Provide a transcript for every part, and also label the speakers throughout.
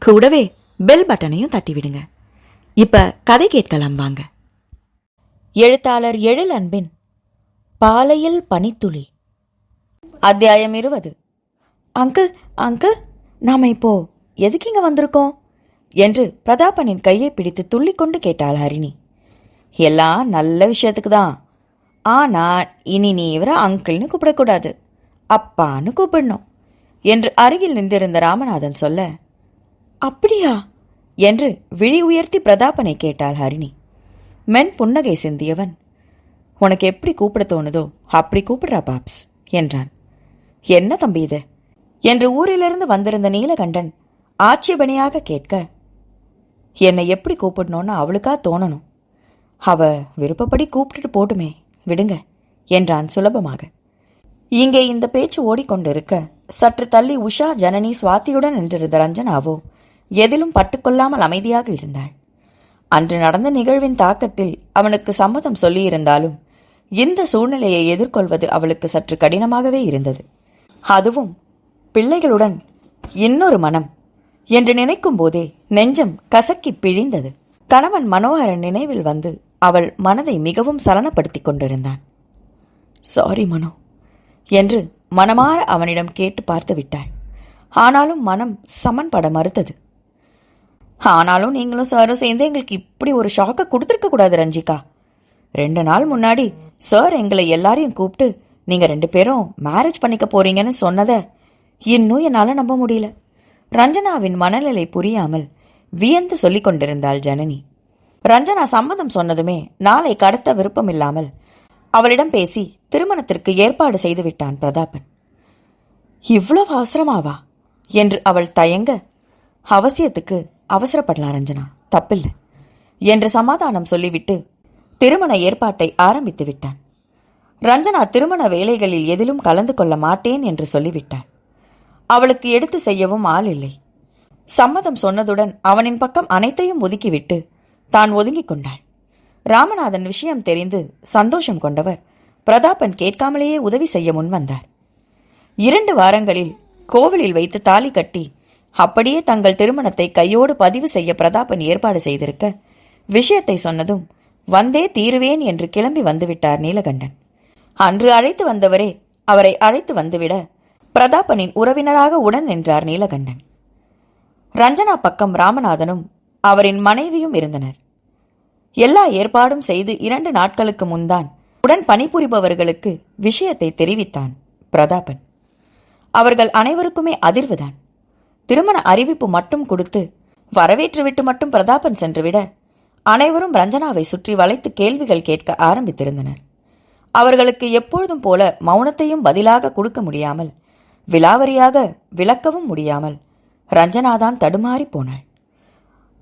Speaker 1: கூடவே பெல் பட்டனையும் தட்டிவிடுங்க. இப்ப கதை கேட்கலாம் வாங்க. எழுத்தாளர் எழில் அன்பின் பாலையில் பனித்துளி. அத்தியாயம் இருபது. அங்கிள் அங்கிள் நாம இப்போ எதுக்கு இங்க வந்திருக்கோம்? என்று பிரதாபனின் கையை பிடித்து துள்ளிக்கொண்டு கேட்டாள் ஹரிணி. எல்லாம் நல்ல விஷயத்துக்கு தான். ஆனா இனி நீ இவரை அங்கிள்னு கூப்பிடக்கூடாது. அப்பான்னு கூப்பிடணும். என்று அருகில் நின்றிருந்த ராமநாதன் சொல்ல அப்படியா? என்று விழி உயர்த்தி பிரதாபனை கேட்டாள் ஹரிணி. மென் புன்னகை சிந்தியவன். உனக்கு எப்படி கூப்பிட தோணுதோ அப்படி கூப்பிடுறா பாப்ஸ் என்றான். என்ன தம்பி இது? என்று ஊரிலிருந்து வந்திருந்த நீலகண்டன் ஆட்சேபனையாக கேட்க என்னை எப்படி கூப்பிடணும்னு அவளுக்கா தோணணும்? அவ விருப்பப்படி கூப்பிட்டுட்டு போட்டுமே விடுங்க என்றான் சுலபமாக. இங்கே இந்த பேச்சு ஓடிக்கொண்டிருக்க சற்று தள்ளி உஷா ஜனனி சுவாத்தியுடன் நின்றிருந்த ரஞ்சனாவோ எதிலும் பட்டுக்கொள்ளாமல் அமைதியாக இருந்தாள். அன்று நடந்த நிகழ்வின் தாக்கத்தில் அவனுக்கு சம்மதம் சொல்லியிருந்தாலும் இந்த சூழ்நிலையை எதிர்கொள்வது அவளுக்கு சற்று கடினமாகவே இருந்தது. அதுவும் பிள்ளைகளுடன் இன்னொரு மனம் என்று நினைக்கும் போதே நெஞ்சம் கசக்கி பிழிந்தது. கணவன் மனோகரன் நினைவில் வந்து அவள் மனதை மிகவும் சலனப்படுத்திக் கொண்டிருந்தான். சாரி மனோ என்று மனமாற அவனிடம் கேட்டு பார்த்து விட்டாள். ஆனாலும் மனம் சமன்பட மறுத்தது. ஆனாலும் நீங்களும் சாரும் சேர்ந்து எங்களுக்கு இப்படி ஒரு ஷாக்கை கொடுத்துருக்க கூடாது ரஞ்சிகா. ரெண்டு நாள் முன்னாடி சார் எங்களை எல்லாரையும் கூப்பிட்டு நீங்க ரெண்டு பேரும் மேரேஜ் பண்ணிக்க போறீங்கன்னு சொன்னதை இன்னும் என்னால் நம்ப முடியல. ரஞ்சனாவின் மனநிலை புரியாமல் வியந்து சொல்லிக் கொண்டிருந்தாள் ஜனனி. ரஞ்சனா சம்மதம் சொன்னதுமே நாளை கடத்த விருப்பம் இல்லாமல் அவளிடம் பேசி திருமணத்திற்கு ஏற்பாடு செய்து விட்டான் பிரதாபன். இவ்வளவு அவசரமாவா? என்று அவள் தயங்க அவசியத்துக்கு அவசரப்படலாம் ரஞ்சனா. தப்பில்லை. என்று சமாதானம் சொல்லிவிட்டு திருமண ஏற்பாட்டை ஆரம்பித்து விட்டான். ரஞ்சனா திருமண வேலைகளில் எதிலும் கலந்து கொள்ள மாட்டேன் என்று சொல்லிவிட்டாள். அவளுக்கு எடுத்து செய்யவும் ஆள் இல்லை. சம்மதம் சொன்னதுடன் அவனின் பக்கம் அனைத்தையும் ஒதுக்கிவிட்டு தான் ஒதுங்கிக் கொண்டாள். ராமநாதன் விஷயம் தெரிந்து சந்தோஷம் கொண்டவர் பிரதாபன் கேட்காமலேயே உதவி செய்ய முன்வந்தார். இரண்டு வாரங்களில் கோவிலில் வைத்து தாலி கட்டி அப்படியே தங்கள் திருமணத்தை கையோடு பதிவு செய்ய பிரதாபன் ஏற்பாடு செய்திருக்க விஷயத்தை சொன்னதும் வந்தே தீருவேன் என்று கிளம்பி வந்துவிட்டார் நீலகண்டன். அன்று அழைத்து வந்தவரே அவரை அழைத்து வந்துவிட பிரதாபனின் உறவினராக உடன் நின்றார் நீலகண்டன். ரஞ்சனா பக்கம் ராமநாதனும் அவரின் மனைவியும் இருந்தனர். எல்லா ஏற்பாடும் செய்து இரண்டு நாட்களுக்கு முன்தான் உடன் பணிபுரிபவர்களுக்கு விஷயத்தை தெரிவித்தான் பிரதாபன். அவர்கள் அனைவருக்குமே அதிர்வுதான். திருமண அறிவிப்பு மட்டும் கொடுத்து வரவேற்றுவிட்டு மட்டும் பிரதாபன் சென்றுவிட அனைவரும் ரஞ்சனாவை சுற்றி வளைத்து கேள்விகள் கேட்க ஆரம்பித்திருந்தனர். அவர்களுக்கு எப்பொழுதும் போல மௌனத்தையும் பதிலாக கொடுக்க முடியாமல் விலாவரியாக விளக்கவும் முடியாமல் ரஞ்சனாதான் தடுமாறி போனாள்.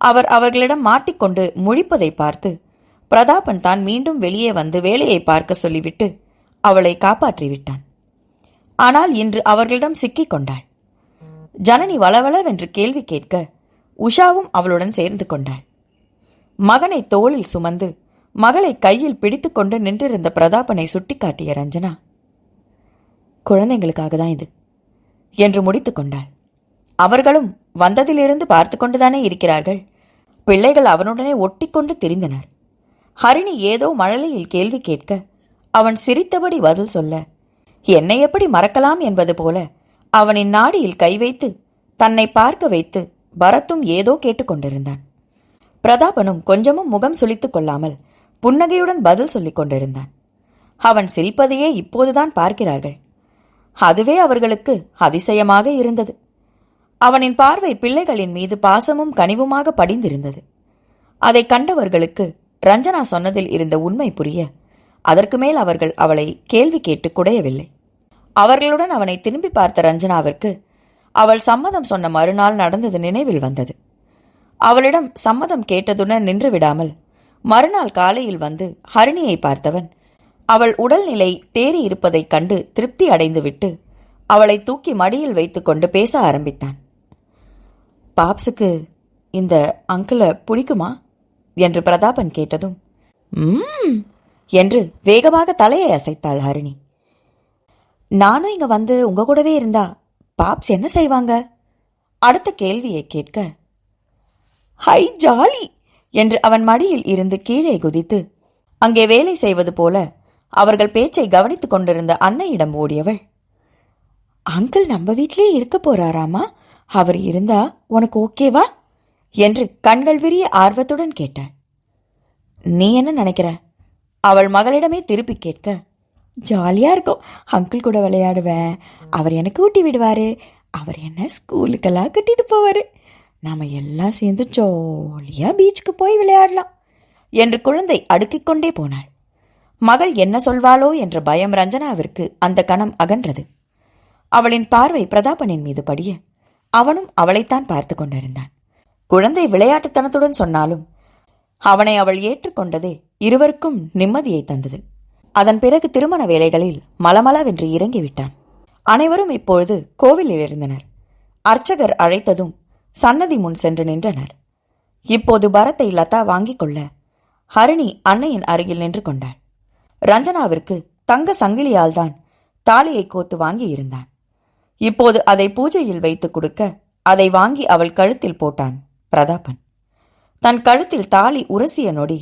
Speaker 1: அவர் அவர்களிடம் மாட்டிக்கொண்டு முழிப்பதை பார்த்து பிரதாபன் தான் மீண்டும் வெளியே வந்து வேலையை பார்க்க சொல்லிவிட்டு அவளை காப்பாற்றி விட்டான் ஆனால் இன்று அவர்களிடம் சிக்கிக் கொண்டாள் ஜனனி வளவளவென்று கேள்வி கேட்க உஷாவும் அவளுடன் சேர்ந்து கொண்டாள். மகனை தோளில் சுமந்து மகளை கையில் பிடித்துக்கொண்டு நின்றிருந்த பிரதாபனை சுட்டிக்காட்டிய ரஞ்சனா குழந்தைங்களுக்காக தான் இது என்று முடித்துக் கொண்டாள். அவர்களும் வந்ததிலிருந்து பார்த்து கொண்டுதானே இருக்கிறார்கள். பிள்ளைகள் அவனுடனே ஒட்டிக்கொண்டு திரிந்தனர். ஹரிணி ஏதோ மழலையில் கேள்வி கேட்க அவன் சிரித்தபடி பதில் சொல்ல என்னை எப்படி மறக்கலாம்? என்பது போல அவனின் நாடியில் கை வைத்து தன்னை பார்க்க வைத்து பரத்தும் ஏதோ கேட்டுக்கொண்டிருந்தான் பிரதாபனும் கொஞ்சமும் முகம் சுளித்துக் கொள்ளாமல் புன்னகையுடன் பதில் சொல்லிக் கொண்டிருந்தான். அவன் சிரிப்பதையே இப்போதுதான் பார்க்கிறார்கள். அதுவே அவர்களுக்கு அதிசயமாக இருந்தது. அவனின் பார்வை பிள்ளைகளின் மீது பாசமும் கனிவுமாக படிந்திருந்தது. அதை கண்டவர்களுக்கு ரஞ்சனா சொன்னதில் இருந்த உண்மை புரிய அதற்கு மேல் அவர்கள் அவளை கேள்வி கேட்டு குடையவில்லை. அவர்களுடன் அவனை திரும்பி பார்த்த ரஞ்சனாவிற்கு அவள் சம்மதம் சொன்ன மறுநாள் நடந்தது நினைவில் வந்தது. அவளிடம் சம்மதம் கேட்டதுடன் நின்று விடாமல் மறுநாள் காலையில் வந்து ஹரிணியை பார்த்தவன் அவள் உடல்நிலை தேறி இருப்பதைக் கண்டு திருப்தி அடைந்துவிட்டு அவளை தூக்கி மடியில் வைத்துக்கொண்டு பேச ஆரம்பித்தான். பாப்ஸுக்கு இந்த அங்கிளை பிடிக்குமா? என்று பிரதாபன் கேட்டதும் என்று வேகமாக தலையை அசைத்தாள் ஹரிணி. நானும் இங்க வந்து உங்க கூடவே இருந்தா பாப்ஸ் என்ன செய்வாங்க? அடுத்த கேள்வியை கேட்க ஹை ஜாலி! என்று அவன் மடியில் இருந்து கீழே குதித்து அங்கே வேலை செய்வது போல அவர்கள் பேச்சை கவனித்துக் கொண்டிருந்த அன்னையிடம் ஓடியவள். அங்கிள் நம்ம வீட்டிலே இருக்க போறாராமா? அவர் இருந்தா உனக்கு ஓகேவா? என்று கண்கள் விரிய ஆர்வத்துடன் கேட்டாள். நீ என்ன நினைக்கிற? அவள் மகளிடமே திருப்பி கேட்க ஜாலியாக இருக்கும். அங்கிள் கூட விளையாடுவேன். அவர் எனக்கு ஊட்டி விடுவார். அவர் என்ன ஸ்கூலுக்கெல்லாம் கட்டிட்டு போவார். நாம் எல்லாம் சேர்ந்து ஜாலியாக பீச்சுக்கு போய் விளையாடலாம் என்று குழந்தை அடுக்கிக் கொண்டே போனாள். மகள் என்ன சொல்வாளோ என்ற பயம் ரஞ்சனாவிற்கு அந்த கணம் அகன்றது. அவளின் பார்வை பிரதாபனின் மீது படிய அவனும் அவளைத்தான் பார்த்து கொண்டிருந்தான். குழந்தை விளையாட்டுத்தனத்துடன் சொன்னாலும் அவனை அவள் ஏற்றுக்கொண்டதே இருவருக்கும் நிம்மதியை தந்தது. அதன் பிறகு திருமண வேலைகளில் மலமளவென்று இறங்கிவிட்டான். அனைவரும் இப்பொழுது கோவிலில் இருந்தனர். அர்ச்சகர் அழைத்ததும் சன்னதி முன் சென்று நின்றனர். இப்போது பரத்தை லதா வாங்கிக் கொள்ள ஹரிணி அன்னையின் அருகில் நின்று கொண்டாள். ரஞ்சனாவிற்கு தங்க சங்கிலியால் தான் தாலியை கோத்து வாங்கி இருந்தான். இப்போது அதை பூஜையில் வைத்துக் கொடுக்க அதை வாங்கி அவள் கழுத்தில் போட்டான் பிரதாபன். தன் கழுத்தில் தாலி உரசிய நொடி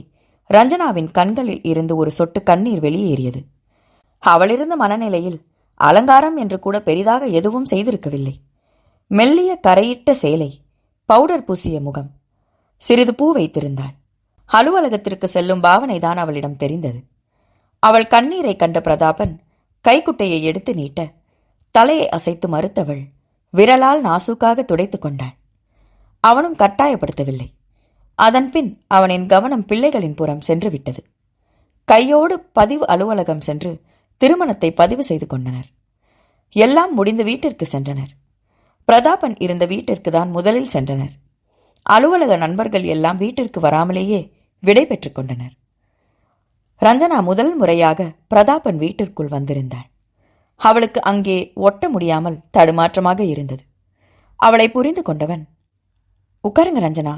Speaker 1: ரஞ்சனாவின் கண்களில் இருந்து ஒரு சொட்டு கண்ணீர் வெளியேறியது. அவளிருந்த மனநிலையில் அலங்காரம் என்று கூட பெரிதாக எதுவும் செய்திருக்கவில்லை. மெல்லிய கரையிட்ட சேலை பவுடர் பூசிய முகம். சிறிது பூ வைத்திருந்தாள். அலுவலகத்திற்கு செல்லும் பாவனைதான் அவளிடம் தெரிந்தது. அவள் கண்ணீரை கண்ட பிரதாபன் கைக்குட்டையை எடுத்து நீட்ட தலையை அசைத்து மறுத்தவள் விரலால் நாசூக்காக துடைத்துக் கொண்டாள். அவனும் கட்டாயப்படுத்தவில்லை. அதன்பின் அவனின் கவனம் பிள்ளைகளின் புறம் சென்று விட்டது. கையோடு பதிவு அலுவலகம் சென்று திருமணத்தை பதிவு செய்து கொண்டனர். எல்லாம் முடிந்து வீட்டிற்கு சென்றனர். பிரதாபன் இருந்த வீட்டிற்கு தான் முதலில் சென்றனர். அலுவலக நண்பர்கள் எல்லாம் வீட்டிற்கு வராமலேயே விடைபெற்றுக் கொண்டனர். ரஞ்சனா முதல் முறையாக பிரதாபன் வீட்டிற்குள் வந்திருந்தாள். அவளுக்கு அங்கே ஒட்ட முடியாமல் தடுமாற்றமாக இருந்தது. அவளை புரிந்து கொண்டவன் உட்காருங்க ரஞ்சனா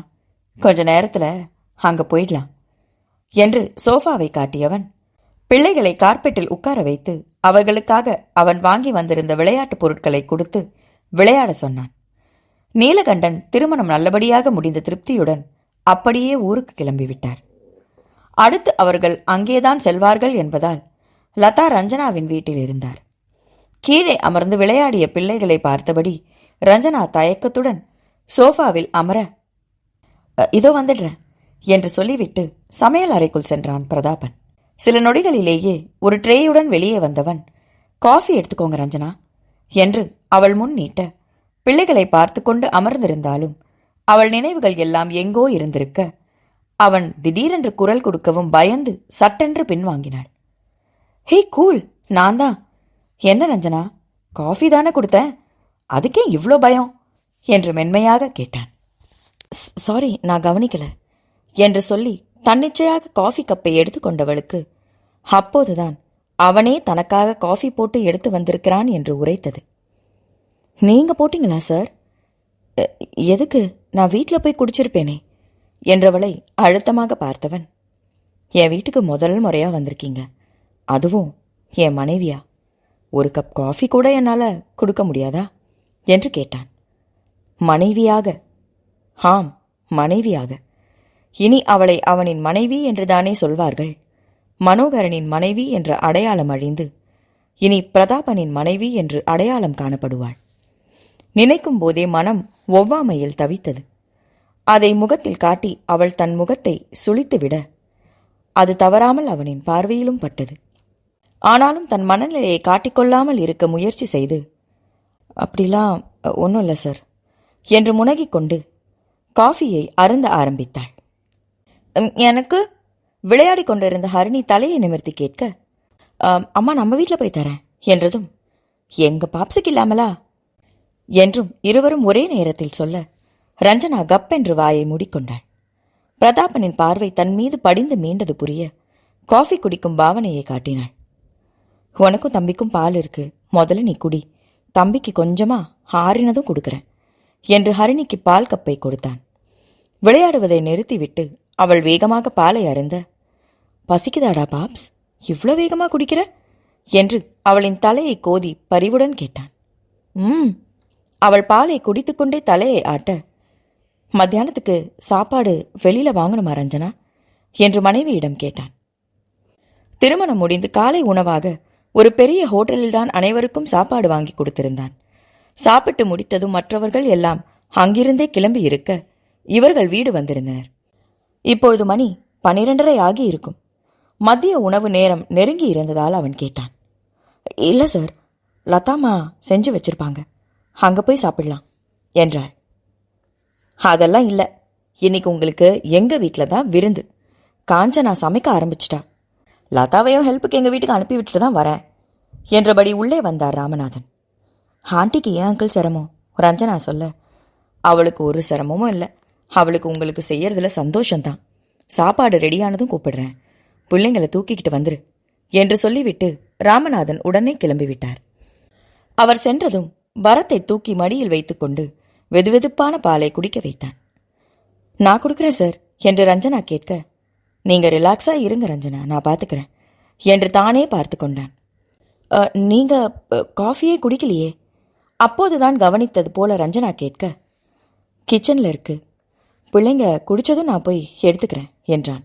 Speaker 1: கொஞ்ச நேரத்துல அங்க போயிடலாம் என்று சோஃபாவை காட்டியவன். பிள்ளைகளை கார்பெட்டில் உட்கார வைத்து அவர்களுக்காக அவன் வாங்கி வந்திருந்த விளையாட்டுப் பொருட்களை கொடுத்து விளையாட சொன்னான். நீலகண்டன் திருமணம் நல்லபடியாக முடிந்த திருப்தியுடன் அப்படியே ஊருக்கு கிளம்பிவிட்டார் அடுத்து அவர்கள் அங்கேதான் செல்வார்கள் என்பதால் லதா ரஞ்சனாவின் வீட்டில் இருந்தார். கீழே அமர்ந்து விளையாடிய பிள்ளைகளை பார்த்தபடி ரஞ்சனா தயக்கத்துடன் சோஃபாவில் அமர இதோ வந்துடுறேன் என்று சொல்லிவிட்டு சமையல் அறைக்குள் சென்றான் பிரதாபன். சில நொடிகளிலேயே ஒரு ட்ரேயுடன் வெளியே வந்தவன் காஃபி எடுத்துக்கோங்க ரஞ்சனா என்று அவள் முன் நீட்ட பிள்ளைகளை பார்த்து கொண்டு அமர்ந்திருந்தாலும் அவள் நினைவுகள் எல்லாம் எங்கோ இருந்திருக்க அவன் திடீரென்று குரல் கொடுக்கவும் பயந்து சட்டென்று பின்வாங்கினாள். ஹே கூல் நான் தான். என்ன ரஞ்சனா காஃபி தானே கொடுத்தேன் அதுக்கே இவ்ளோ பயம்? என்று மென்மையாக கேட்டான். சாரி நான் கவனிக்கல. என்று சொல்லி தன்னிச்சையாக காஃபி கப்பை எடுத்துக்கொண்டவளுக்கு அப்போதுதான் அவனே தனக்காக காஃபி போட்டு எடுத்து வந்திருக்கிறான் என்று உரைத்தது. நீங்க போட்டீங்களா சார் எதுக்கு? நான் வீட்டில் போய் குடிச்சிருப்பேனே என்றவளை அழுத்தமாக பார்த்தவன். என் வீட்டுக்கு முதல் முறையாக வந்திருக்கீங்க. அதுவும் என் மனைவியா? ஒரு கப் காஃபி கூட என்னால் கொடுக்க முடியாதா? என்று கேட்டான். மனைவியாக ஆம் மனைவியாக. இனி அவளை அவனின் மனைவி என்றுதானே சொல்வார்கள். மனோகரனின் மனைவி என்ற அடையாளம் அழிந்து இனி பிரதாபனின் மனைவி என்று அடையாளம் காணப்படுவாள். நினைக்கும் போதே மனம் ஒவ்வாமையில் தவித்தது. அதை முகத்தில் காட்டி அவள் தன் முகத்தை சுளித்துவிட அது தவறாமல் அவனின் பார்வையிலும் பட்டது. ஆனாலும் தன் மனநிலையை காட்டிக்கொள்ளாமல் இருக்க முயற்சி செய்து அப்படிலாம் ஒன்றும் இல்லை சார் என்று முனகிக் கொண்டு காஃபியை அருந்த ஆரம்பித்தாள். எனக்கு? விளையாடிக் கொண்டிருந்த ஹரிணி தலையை நிமிர்த்தி கேட்க அம்மா நம்ம வீட்டில் போய் தரேன் என்றதும் எங்க பாப்ஸுக்கு இல்லாமலா? என்றும் இருவரும் ஒரே நேரத்தில் சொல்ல ரஞ்சனா கப்பென்று வாயை மூடிக்கொண்டாள் பிரதாபனின் பார்வை தன் மீது படிந்து மீண்டது புரிய காஃபி குடிக்கும் பாவனையை காட்டினாள். உனக்கும் தம்பிக்கும் பால் இருக்கு முதல்ல நீ குடி தம்பிக்கு கொஞ்சமா ஆறினதும் கொடுக்குறேன் என்று ஹரிணிக்கு பால் கப்பை கொடுத்தான். விளையாடுவதை நிறுத்திவிட்டு அவள் வேகமாக பாலை அருந்த பசிக்குதாடா பாப்ஸ்? இவ்ளோ வேகமா குடிக்கிற? என்று அவளின் தலையை கோதி பரிவுடன் கேட்டான். ம் அவள் பாலை குடித்துக்கொண்டே தலையை ஆட்ட மத்தியானத்துக்கு சாப்பாடு வெளியில வாங்கணுமா ரஞ்சனா? என்று மனைவியிடம் கேட்டான். திருமணம் முடிந்து காலை உணவாக ஒரு பெரிய ஹோட்டலில்தான் அனைவருக்கும் சாப்பாடு வாங்கி கொடுத்திருந்தான். சாப்பிட்டு முடித்ததும் மற்றவர்கள் எல்லாம் அங்கிருந்தே கிளம்பி இருக்க இவர்கள் வீடு வந்திருந்தனர். இப்பொழுது மணி பனிரெண்டரை ஆகி இருக்கும். மதிய உணவு நேரம் நெருங்கி இருந்ததால் அவன் கேட்டான். இல்லை சார். லதாமா செஞ்சு வச்சிருப்பாங்க. அங்கே போய் சாப்பிடலாம் என்றாள். அதெல்லாம் இல்லை. இன்னைக்கு உங்களுக்கு எங்கள் வீட்டில் தான் விருந்து. காஞ்சனா சமைக்க ஆரம்பிச்சிட்டா. லதாவையும் ஹெல்ப்புக்கு எங்கள் வீட்டுக்கு அனுப்பி விட்டுட்டு தான் வரேன் என்றபடி உள்ளே வந்தார் ராமநாதன். ஆண்டிக்கு ஏன் அங்கிள் சிரமம்? ரஞ்சனா சொல்ல அவளுக்கு ஒரு சிரமமும் இல்லை. அவளுக்கு உங்களுக்கு செய்யறதுல சந்தோஷம்தான். சாப்பாடு ரெடியானதும் கூப்பிடுறேன். பிள்ளைங்களை தூக்கிக்கிட்டு வந்துரு என்று சொல்லிவிட்டு ராமநாதன் உடனே கிளம்பிவிட்டார். அவர் சென்றதும் பரத்தை தூக்கி மடியில் வைத்துக்கொண்டு வெதுவெதுப்பான பாலை குடிக்க வைத்தான். நான் கொடுக்குறேன் சார் என்று ரஞ்சனா கேட்க நீங்க ரிலாக்ஸா இருங்க ரஞ்சனா நான் பார்த்துக்கிறேன் என்று தானே பார்த்து கொண்டான். நீங்க காஃபியே குடிக்கலையே? அப்போதுதான் கவனித்தது போல ரஞ்சனா கேட்க கிச்சன்ல இருக்கு பிள்ளைங்க குடிச்சதும் நான் போய் எடுத்துக்கிறேன் என்றான்.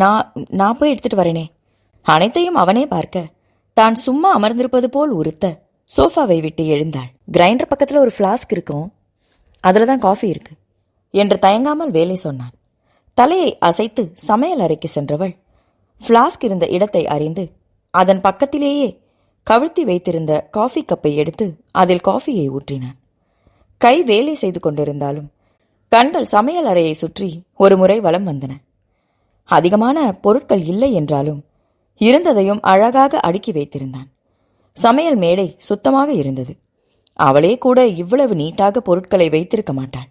Speaker 1: நான் நான் போய் எடுத்துட்டு வரேனே. அனைத்தையும் அவனே பார்க்க. தான் சும்மா அமர்ந்திருப்பது போல் உறுத்த. சோஃபாவை விட்டு எழுந்தாள். கிரைண்டர் பக்கத்தில் ஒரு ஃப்ளாஸ்க் இருக்கும். அதுல தான் காஃபி இருக்கு என்று தயங்காமல் வேலை சொன்னான். தலையை அசைத்து சமையல் அறைக்கு சென்றவள் ஃப்ளாஸ்க் இருந்த இடத்தை அறிந்து அதன் பக்கத்திலேயே கவிழ்த்தி வைத்திருந்த காஃபி கப்பை எடுத்து அதில் காஃபியை ஊற்றினான். கை வேலை செய்து கொண்டிருந்தாலும் கண்கள் சமையல் அறையை சுற்றி ஒரு முறை வலம் வந்தன. அதிகமான பொருட்கள் இல்லை என்றாலும் இருந்ததையும் அழகாக அடுக்கி வைத்திருந்தான். சமையல் மேடை சுத்தமாக இருந்தது. அவளே கூட இவ்வளவு நீட்டாக பொருட்களை வைத்திருக்க மாட்டாள்.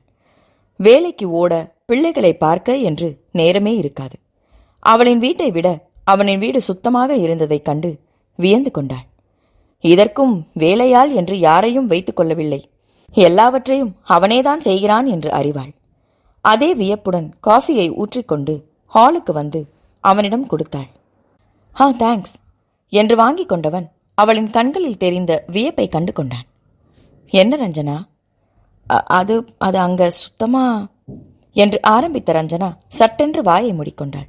Speaker 1: வேலைக்கு ஓட பிள்ளைகளை பார்க்க என்று நேரமே இருக்காது. அவளின் வீட்டை விட அவனின் வீடு சுத்தமாக இருந்ததைக் கண்டு வியந்து கொண்டாள். இதற்கும் வேலையாள் என்று யாரையும் வைத்துக் கொள்ளவில்லை. எல்லாவற்றையும் அவனேதான் செய்கிறான் என்று அறிவாள். அதே வியப்புடன் காஃபியை ஊற்றிக்கொண்டு ஹாலுக்கு வந்து அவனிடம் கொடுத்தாள். ஆ தேங்க்ஸ் என்று வாங்கிக் கொண்டவன் அவளின் கண்களில் தெரிந்த வியப்பை கண்டு கொண்டான். என்ன ரஞ்சனா? "அ- அது அது அங்க சுத்தமா? என்று ஆரம்பித்த ரஞ்சனா சட்டென்று வாயை மூடிக்கொண்டாள்.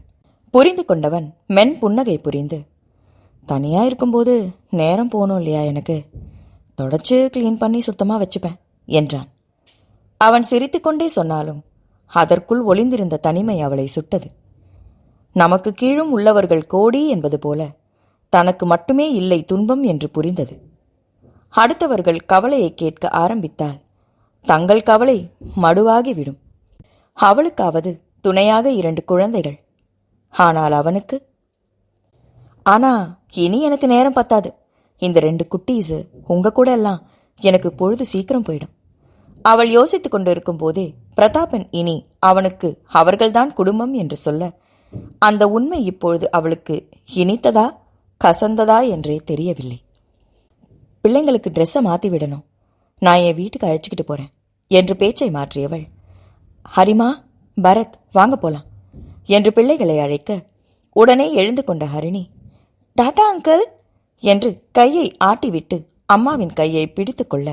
Speaker 1: புரிந்து கொண்டவன் மென் புன்னகை புரிந்து தனியா இருக்கும்போது நேரம் போகணும் இல்லையா எனக்கு? தொடச்சு க்ளீன் பண்ணி சுத்தமா வச்சுப்பேன். என்றான். அவன் சிரித்துக்கொண்டே சொன்னாலும் அதற்குள் ஒளிந்திருந்த தனிமை அவளை சுட்டது. நமக்கு கீழும் உள்ளவர்கள் கோடி என்பது போல தனக்கு மட்டுமே இல்லை துன்பம் என்று புரிந்தது. அடுத்தவர்கள் கவலையை கேட்க ஆரம்பித்தால் தங்கள் கவலை மடுவாகிவிடும். அவளுக்காவது துணையாக இரண்டு குழந்தைகள். ஆனால் அவனுக்கு? ஆனா இனி எனக்கு நேரம் பத்தாது. இந்த ரெண்டு குட்டீஸ் உங்க கூட எல்லாம் எனக்கு பொழுது சீக்கிரம் போயிடும். அவள் யோசித்துக் கொண்டிருக்கும் போதே பிரதாபன் இனி அவனுக்கு அவர்கள்தான் குடும்பம் என்று சொல்ல அந்த உண்மை இப்பொழுது அவளுக்கு இனித்ததா கசந்ததா என்றே தெரியவில்லை. பிள்ளைங்களுக்கு ட்ரெஸ்ஸை மாத்தி விடணும். நான் என் வீட்டுக்கு அழைச்சிக்கிட்டு போறேன் என்று பேச்சை மாற்றியவள். ஹரிமா பரத் வாங்க போலாம் என்று பிள்ளைகளை அழைக்க உடனே எழுந்து கொண்ட ஹரிணி டாடா அங்கிள் என்று கையை ஆட்டிவிட்டு அம்மாவின் கையை பிடித்துக்கொள்ள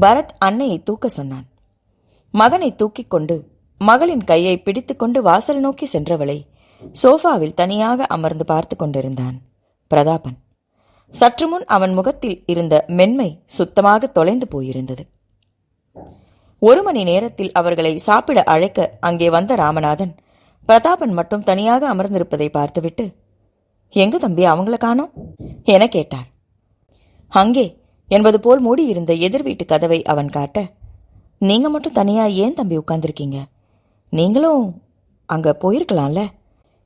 Speaker 1: பரத் அன்னையை தூக்க சொன்னான். மகனை தூக்கிக் கொண்டு மகளின் கையை பிடித்துக்கொண்டு வாசல் நோக்கி சென்றவளை சோஃபாவில் தனியாக அமர்ந்து பார்த்து கொண்டிருந்தான். பிரதாபன். சற்று முன் அவன் முகத்தில் இருந்த மென்மை சுத்தமாக தொலைந்து போயிருந்தது. ஒரு மணி நேரத்தில் அவர்களை சாப்பிட அழைக்க அங்கே வந்த ராமநாதன் பிரதாபன் மட்டும் தனியாக அமர்ந்திருப்பதை பார்த்துவிட்டு எங்க தம்பி அவங்கள காணோம்? என கேட்டார். அங்கே என்பது போல் மூடியிருந்த எதிர் வீட்டு கதவை அவன் காட்ட நீங்க மட்டும் தனியா ஏன் தம்பி உட்கார்ந்திருக்கீங்க? நீங்களும் அங்க போயிருக்கலாம்ல?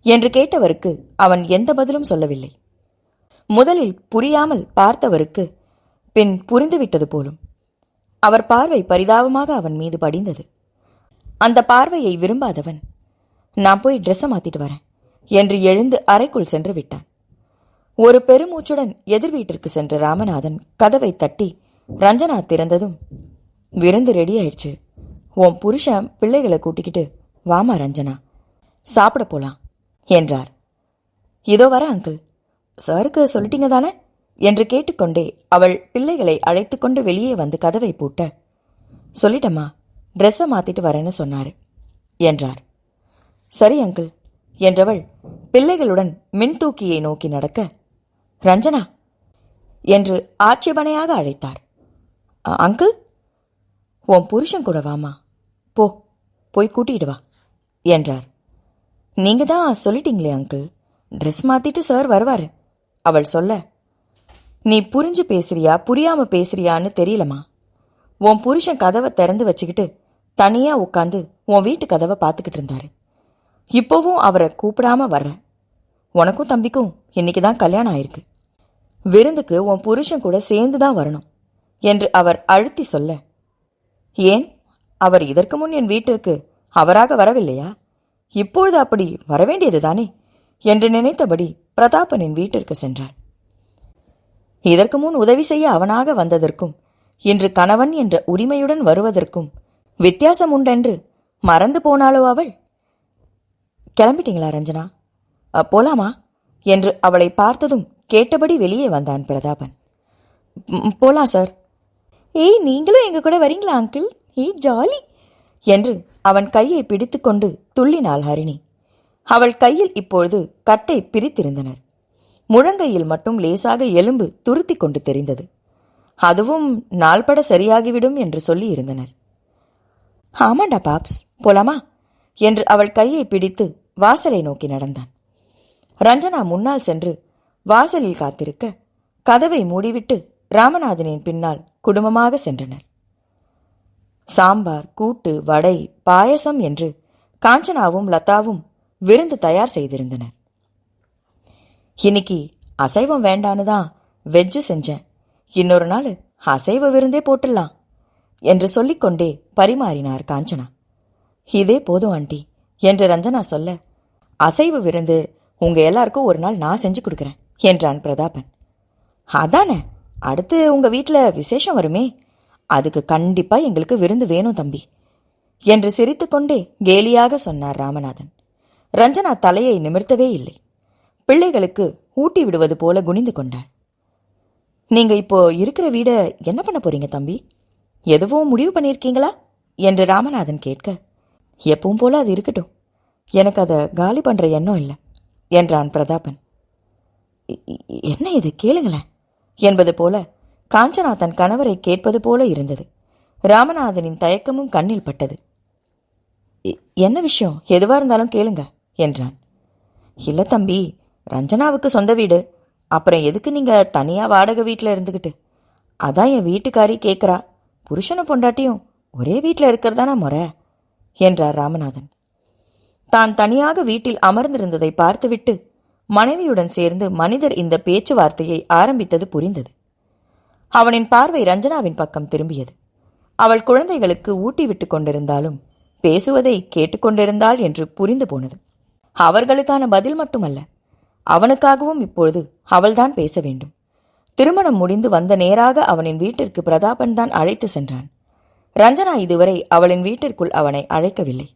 Speaker 1: என்று கேட்டவருக்கு அவன் எந்த பதிலும் சொல்லவில்லை. முதலில் புரியாமல் பார்த்தவருக்கு பின் புரிந்துவிட்டது போலும். அவர் பார்வை பரிதாபமாக அவன் மீது படிந்தது. அந்த பார்வையை விரும்பாதவன் நான் போய் ட்ரெஸ்ஸை மாத்திட்டு வரேன் என்று எழுந்து அறைக்குள் சென்று விட்டான். ஒரு பெருமூச்சுடன் எதிர் வீட்டிற்கு சென்ற ராமநாதன் கதவை தட்டி ரஞ்சனா திறந்ததும் விருந்து ரெடி ஆயிடுச்சு. உன் புருஷன் பிள்ளைகளை கூட்டிக்கிட்டு வாமா ரஞ்சனா சாப்பிட போலாம் என்றார். இதோ வர அங்கிள் சாருக்கு சொல்லிட்டீங்க தானே? என்று கேட்டுக்கொண்டே அவள் பிள்ளைகளை அழைத்துக்கொண்டு வெளியே வந்து கதவை பூட்ட சொல்லிட்டம்மா ட்ரெஸ்ஸை மாத்திட்டு வரேன்னு சொன்னாரு என்றார். சரி அங்கிள் என்றவள் பிள்ளைகளுடன் மின்தூக்கியை நோக்கி நடக்க ரஞ்சனா? என்று ஆட்சேபனையாக அழைத்தார். "அ- அங்கிள்? உன் புருஷன் கூட வாமா? போ போய் கூட்டிட்டு வா என்றார். நீங்க தான் சொல்லிட்டீங்களே அங்கிள். ட்ரெஸ் மாத்திட்டு சார் வருவார். அவள் சொல்ல நீ புரிஞ்சு பேசுறியா புரியாம பேசுறியான்னு தெரியலம்மா உன் புருஷன் கதவை திறந்து வச்சுக்கிட்டு தனியா உட்காந்து உன் வீட்டு கதவை பார்த்துக்கிட்டு இருந்தாரு. இப்போவும் அவரை கூப்பிடாம வர்றேன் உனக்கும் தம்பிக்கும் இன்னைக்கு தான் கல்யாணம் ஆயிருக்கு. விருந்துக்கு உன் புருஷன் கூட சேர்ந்து தான் வரணும் என்று அவர் அழுத்தி சொல்ல ஏன்? அவர் இதற்கு முன் என் வீட்டிற்கு அவராக வரவில்லையா? இப்பொழுது அப்படி வரவேண்டியது தானே? என்று நினைத்தபடி பிரதாபனின் வீட்டிற்கு சென்றாள். இதற்கு முன் உதவி செய்ய அவனாக வந்ததற்கும் இன்று கணவன் என்ற உரிமையுடன் வருவதற்கும் வித்தியாசம் உண்டென்று மறந்து போனாளோ அவள்? கிளம்பிட்டீங்களா ரஞ்சனா? போலாமா? என்று அவளை பார்த்ததும் கேட்டபடி வெளியே வந்தான் பிரதாபன். "ம், போலாம் சார். ஏய் நீங்களும் எங்க கூட வரீங்களா அங்கிள்? ஏய் ஜாலி! என்று அவன் கையை பிடித்துக்கொண்டு துள்ளினாள் ஹரிணி. அவள் கையில் இப்பொழுது கட்டை பிரித்திருந்தனர். முழங்கையில் மட்டும் லேசாக எலும்பு துருத்தி கொண்டு தெரிந்தது. அதுவும் நாள்பட சரியாகிவிடும் என்று சொல்லி இருந்தனர் ஆமாண்டா பாப்ஸ். போலாமா? என்று அவள் கையை பிடித்து வாசலை நோக்கி நடந்தான். ரஞ்சனா முன்னால் சென்று வாசலில் காத்திருக்க கதவை மூடிவிட்டு ராமநாதனின் பின்னால் குடும்பமாக சென்றனர். சாம்பார் கூட்டு வடை பாயசம் என்று காஞ்சனாவும் லதாவும் விருந்து தயார் செய்திருந்தனர். இன்னைக்கு அசைவம் வேண்டான்னு தான் வெஜ்ஜு செஞ்சேன். இன்னொரு நாள் அசைவ விருந்தே போட்டுடலாம் என்று சொல்லிக்கொண்டே பரிமாறினார் காஞ்சனா. இதே போதும் ஆண்டி என்று ரஞ்சனா சொல்ல அசைவ விருந்து உங்க எல்லாருக்கும் ஒரு நாள் நான் செஞ்சு கொடுக்குறேன் என்றான் பிரதாபன். அதானே? அடுத்து உங்க வீட்டில் விசேஷம் வருமே? அதுக்கு கண்டிப்பா எங்களுக்கு விருந்து வேணும் தம்பி என்று சிரித்துக்கொண்டே கேலியாக சொன்னார் ராமநாதன். ரஞ்சனா தலையை நிமிர்த்தவே இல்லை. பிள்ளைகளுக்கு ஊட்டி விடுவது போல குனிந்து கொண்டாள். நீங்க இப்போ இருக்கிற வீட என்ன பண்ண போறீங்க தம்பி? எதுவும் முடிவு பண்ணியிருக்கீங்களா? என்று ராமநாதன் கேட்க எப்பவும் போல அது இருக்கட்டும். எனக்கு அதை காலி பண்ற எண்ணம் இல்லை. என்றான் பிரதாபன். என்ன இது? கேளுங்களேன். என்பது போல காஞ்சனா தன் கணவரை கேட்பது போல இருந்தது. ராமநாதனின் தயக்கமும் கண்ணில் பட்டது. என்ன விஷயம்? எதுவாக இருந்தாலும் கேளுங்க என்றான். இல்லை தம்பி ரஞ்சனாவுக்கு சொந்த வீடு. அப்புறம் எதுக்கு நீங்க தனியாக வாடகை வீட்டில் இருந்துகிட்டு? அதான் என் வீட்டுக்காரி கேட்குறா புருஷனும் பொண்டாட்டியும் ஒரே வீட்டில் இருக்கிறதானா முறை? என்றார் ராமநாதன். தான் தனியாக வீட்டில் அமர்ந்திருந்ததை பார்த்துவிட்டு மனைவியுடன் சேர்ந்து மனிதர் இந்த பேச்சுவார்த்தையை ஆரம்பித்தது புரிந்தது. அவனின் பார்வை ரஞ்சனாவின் பக்கம் திரும்பியது. அவள் குழந்தைகளுக்கு ஊட்டிவிட்டு கொண்டிருந்தாலும் பேசுவதை கேட்டுக்கொண்டிருந்தாள் என்று புரிந்து போனது. அவர்களுக்கான பதில் மட்டுமல்ல அவனுக்காகவும் இப்பொழுது அவள்தான் பேச வேண்டும். திருமணம் முடிந்து வந்த நேராக அவனின் வீட்டிற்கு பிரதாபன் தான் அழைத்து சென்றான். ரஞ்சனா இதுவரை அவளின் வீட்டிற்குள் அவனை அழைக்கவில்லை.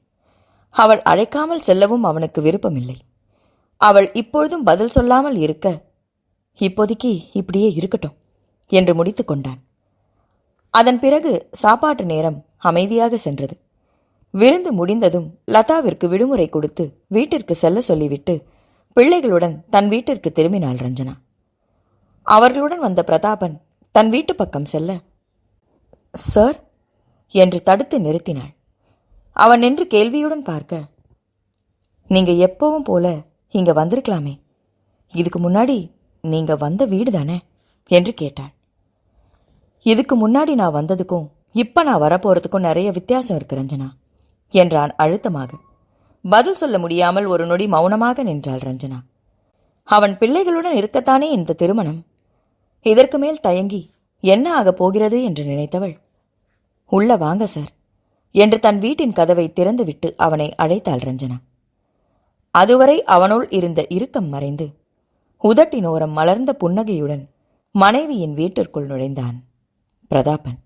Speaker 1: அவள் அழைக்காமல் செல்லவும் அவனுக்கு விருப்பமில்லை. அவள் இப்பொழுதும் பதில் சொல்லாமல் இருக்க இப்போதைக்கு இப்படியே இருக்கட்டும் என்று முடித்து கொண்டான். அதன் பிறகு சாப்பாட்டு நேரம் அமைதியாக சென்றது. விருந்து முடிந்ததும் லதாவிற்கு விடுமுறை கொடுத்து வீட்டிற்கு செல்ல சொல்லிவிட்டு பிள்ளைகளுடன் தன் வீட்டிற்கு திரும்பினாள் ரஞ்சனா. அவர்களுடன் வந்த பிரதாபன் தன் வீட்டு பக்கம் செல்ல சார் என்று தடுத்து நிறுத்தினாள். அவன் நின்று கேள்வியுடன் பார்க்க. நீங்க எப்பவும் போல இங்க வந்திருக்கலாமே. இதுக்கு முன்னாடி நீங்க வந்த வீடு தானே? என்று கேட்டாள். இதுக்கு முன்னாடி நான் வந்ததுக்கும் இப்ப நான் வரப்போறதுக்கும் நிறைய வித்தியாசம் இருக்கு ரஞ்சனா என்றான் அழுத்தமாக. பதில் சொல்ல முடியாமல் ஒரு நொடி மௌனமாக நின்றாள் ரஞ்சனா. அவன் பிள்ளைகளுடன் இருக்கத்தானே இந்த திருமணம்? இதற்கு மேல் தயங்கி என்ன ஆகப் போகிறது என்று நினைத்தவள் உள்ள வாங்க சார். என்று தன் வீட்டின் கதவை திறந்துவிட்டு அவனை அழைத்தாள் ரஞ்சனா. அதுவரை அவனுள் இருந்த இறுக்கம் மறைந்து உதட்டினோரம் மலர்ந்த புன்னகையுடன் மனைவியின் வீட்டிற்குள் நுழைந்தான் பிரதாபன்.